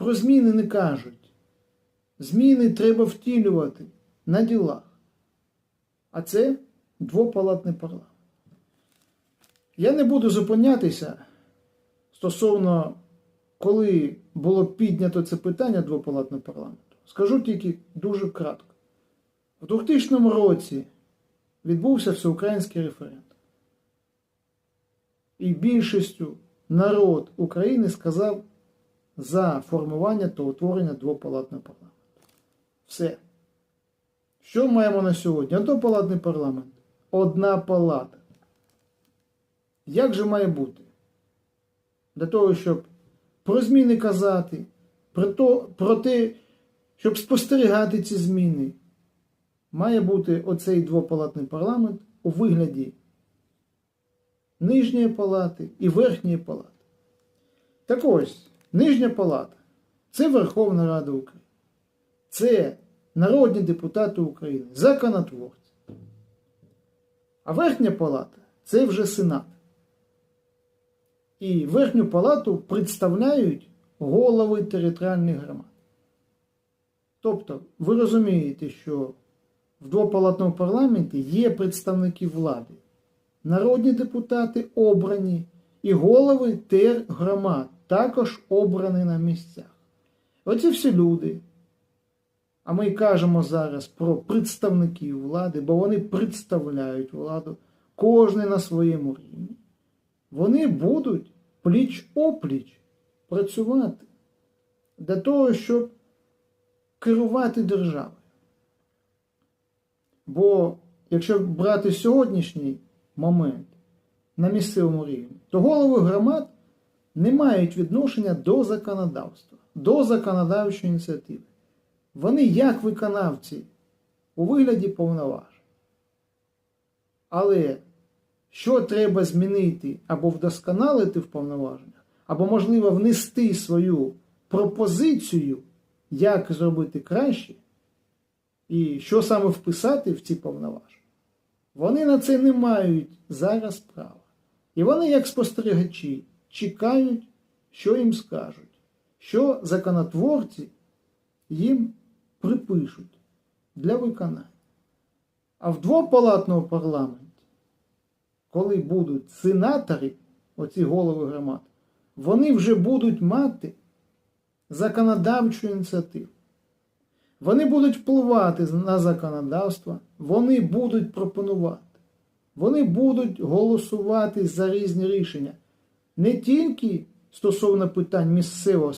про зміни не кажуть. Зміни треба втілювати на ділах. А це двопалатний парламент. Я не буду зупинятися стосовно, коли було піднято це питання двопалатного парламенту. Скажу тільки дуже кратко. У 2000 році відбувся всеукраїнський референдум. І більшістю народ України сказав за формування та утворення двопалатного парламенту. Все. Що маємо на сьогодні? Однопалатний парламент. Одна палата. Як же має бути? Для того, щоб про зміни казати, про, то, про те, щоб спостерігати ці зміни, має бути оцей двопалатний парламент у вигляді нижньої палати і верхньої палати. Так ось, нижня палата це Верховна Рада України. Це народні депутати України, законотворці. А верхня палата це вже Сенат. І верхню палату представляють голови територіальних громад. Тобто, ви розумієте, що в двопалатному парламенті є представники влади, народні депутати обрані і голови тергромад також обрані на місцях. Оці всі люди. А ми кажемо зараз про представників влади, бо вони представляють владу, кожен на своєму рівні. Вони будуть пліч-опліч працювати для того, щоб керувати державою. Бо якщо брати сьогоднішній момент на місцевому рівні, то голови громад не мають відношення до законодавства, до законодавчої ініціативи. Вони як виконавці у вигляді повноважень. Але що треба змінити або вдосконалити в повноваженнях, або, можливо, внести свою пропозицію, як зробити краще, і що саме вписати в ці повноваження, вони на це не мають зараз права. І вони, як спостерігачі, чекають, що їм скажуть, що законотворці їм припишуть для виконання. А в двопалатному парламенті, коли будуть сенатори, оці голови громад, вони вже будуть мати законодавчу ініціативу. Вони будуть впливати на законодавство, вони будуть пропонувати, вони будуть голосувати за різні рішення не тільки стосовно питань місцевого